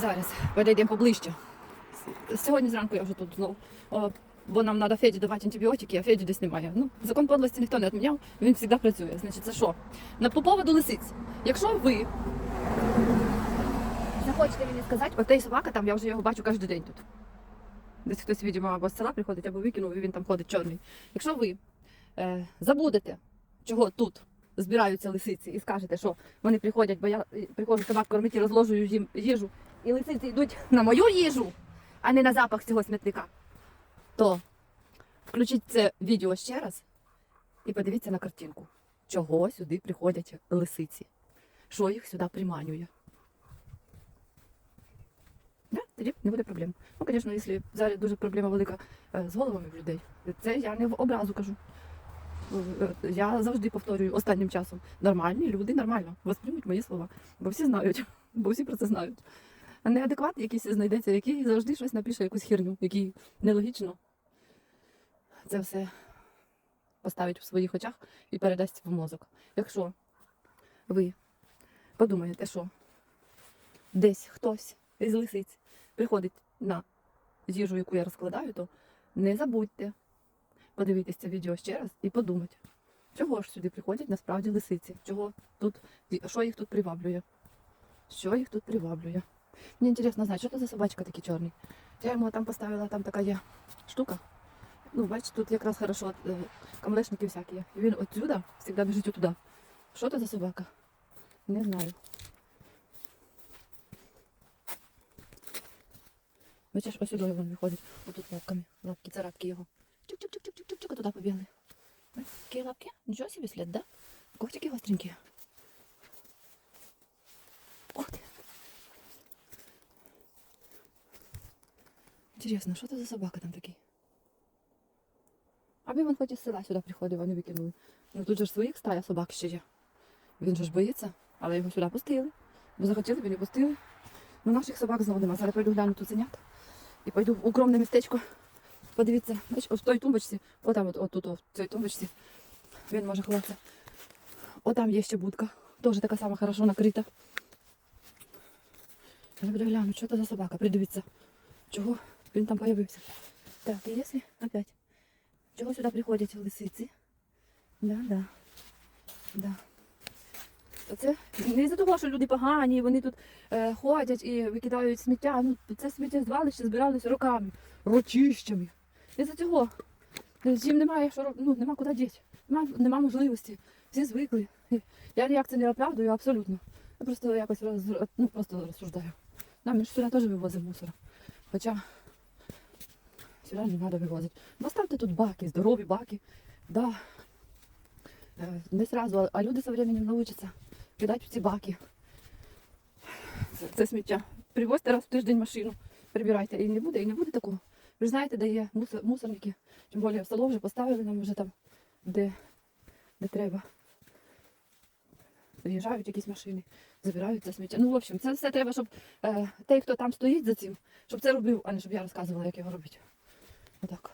Зараз підійдемо поближче. Сьогодні зранку я вже тут знову. Бо нам треба Феді давати антибіотики, а Феді десь немає. Ну, закон подлості ніхто не відміняв, він завжди працює. Значить, це що? На по поводу лисиць. Якщо ви захочете мені сказати, отей собака там, я вже його бачу кожен день тут. Десь хтось, видимо, або з села приходить, або викинув, і він там ходить чорний. Якщо ви е, забудете, чого тут збираються лисиці, і скажете, що вони приходять, бо я е, приходжу собак кормити розложую їм їжу, і лисиці йдуть на мою їжу, а не на запах цього смітника, то включіть це відео ще раз і подивіться на картинку, чого сюди приходять лисиці, що їх сюди приманює. Тоді не буде проблем. Ну, звісно, якщо зараз дуже проблема велика е, з головами в людей, це я не в образу кажу. Я завжди повторюю останнім часом. Нормальні люди нормально восприймуть мої слова. Бо всі знають, бо всі про це знають. А неадекват якийсь знайдеться, який завжди щось напише, якусь херню, який нелогічно це все поставить в своїх очах і передасть в мозок. Якщо ви подумаєте, що десь хтось із лисиць приходить на їжу, яку я розкладаю, то не забудьте подивитися це відео ще раз і подумати, чого ж сюди приходять насправді лисиці, чого тут, що їх тут приваблює. Що їх тут приваблює. Мені цікаво знати, що це за собачка такий чорний. Я йому там поставила, там така є штука. Ну, бачите, тут якраз хорошо е, камлешники всякі. І він отсюда завжди біжить отуди. Що це за собака? Не знаю. Бачиш, ось сюди він виходить. Отут лапками. Лапки, царапки його. Чук-чук-чук-чук-чук, а туди побігли. Такі лапки? Нічого собі слід, да? Когтики гостренькі. Ти. Інтересно, що це за собака там такий? Аби він хоч із села сюди приходив, вони викинули. Ну тут же ж своїх стая собак ще є. Він же ж боїться, але його сюди пустили. Бо захотіли, б не пустили. Ну наших собак знову нема. Зараз пойду гляну тут ценят. І пойду в укромне містечко. Подивіться, бач, ось в той тумбочці, отам, от, от тут, в цій тумбочці. Він може ховатися. Отам є ще будка. Теж така сама хорошо накрита. Я буду глянути, що це за собака, придивіться. Чого він там появився. Так, і якщо опять. Чого сюди приходять лисиці? Да, да. Да. Це не за того, що люди погані, вони тут е, ходять і викидають сміття. Ну, це сміття звалище збиралися роками, рочищами. Не за цього. Їм немає що ну, нема куди діти. Нема, нема можливості. Всі звикли. Я ніяк це не оправдую абсолютно. Я просто якось роз, ну, просто розсуждаю. Нам сюди теж вивозимо мусор. Хоча сюди не треба вивозити. Поставте тут баки, здорові баки. Да. Е, Не сразу, а люди со временем научаться кидати в ці баки. Це, це сміття. Привозьте раз в тиждень машину, прибирайте. І не буде, і не буде такого. Ви ж знаєте, де є мусор, мусорники. Тим більше в село вже поставили нам вже там, де, де треба. Приїжджають якісь машини, забирають це сміття. Ну, в общем, це все треба, щоб е, той, хто там стоїть за цим, щоб це робив, а не щоб я розказувала, як його робити. Отак.